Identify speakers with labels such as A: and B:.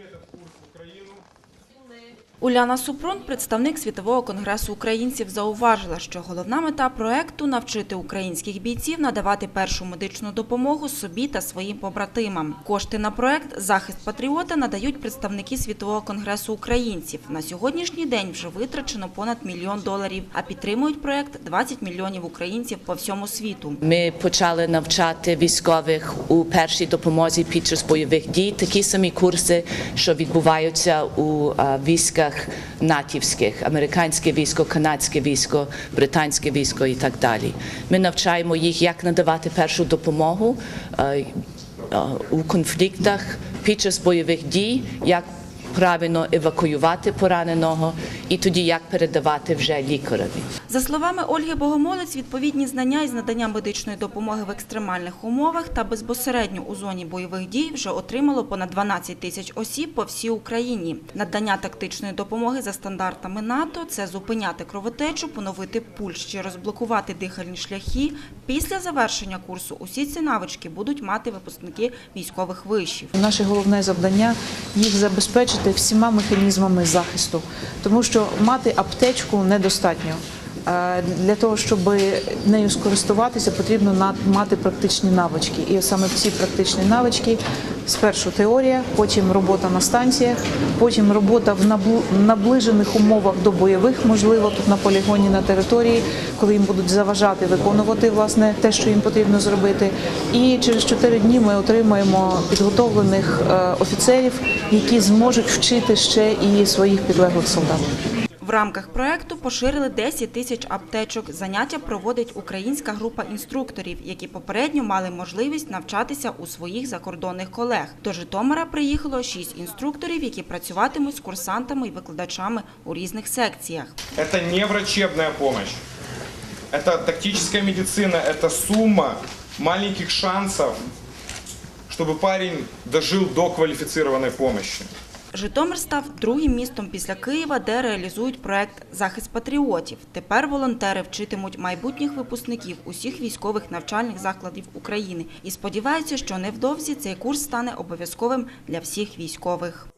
A: этот курс в Украину.
B: Уляна Супрун, представник Світового конгресу українців, зауважила, що головна мета проекту навчити українських бійців надавати першу медичну допомогу собі та своїм побратимам. Кошти на проект Захист патріота надають представники Світового конгресу українців. На сьогоднішній день вже витрачено понад мільйон доларів, а підтримують проект 20 мільйонів українців по всьому світу.
C: Ми почали навчати військових у першій допомозі під час бойових дій. Такі самі курси, що відбуваються у е, військах натівських, американське військо, канадське військо, британське військо і так далі. Ми навчаємо їх, як надавати першу допомогу е, е, у конфліктах під час бойових дій, як правильно евакуювати пораненого і тоді як передавати вже лікареві.
B: За словами Ольги Богомолець, відповідні знання із надання медичної допомоги в екстремальних умовах та безпосередньо у зоні бойових дій вже отримало понад 12 тисяч осіб по всій Україні. Надання тактичної допомоги за стандартами НАТО – це зупиняти кровотечу, поновити пульс чи розблокувати дихальні шляхи. Після завершення курсу усі ці навички будуть мати випускники військових вишів.
D: Наше головне завдання їх забезпечити всіма механізмами захисту, тому що мати аптечку недостатньо. Е, Для того, щоб нею скористуватися, потрібно мати практичні навички. І саме ці практичні навички спершу теорія, потім робота на станціях, потім робота в наближених умовах до бойових, можливо, тут на полігоні на території, коли їм будуть заважати виконувати власне те, що їм потрібно зробити. І через чотири дні ми отримаємо підготовлених е, офіцерів, які зможуть вчити ще і своїх підлеглих солдат.
B: В рамках проекту поширили 10 тисяч аптечок. Заняття проводить українська група інструкторів, які попередньо мали можливість навчатися у своїх закордонних колег. До Житомира приїхало 6 інструкторів, які працюватимуть з курсантами і викладачами у різних секціях.
A: Это не врачебная помощь. Это тактическая медицина, это сумма маленьких шансов, чтобы парень дожил до квалифицированной помощи.
B: Житомир став другим містом після Києва, де реалізують проект Захист патріотів. Тепер волонтери вчитимуть майбутніх випускників усіх військових навчальних закладів України і сподіваються, що невдовзі цей курс стане обов'язковим для всіх військових.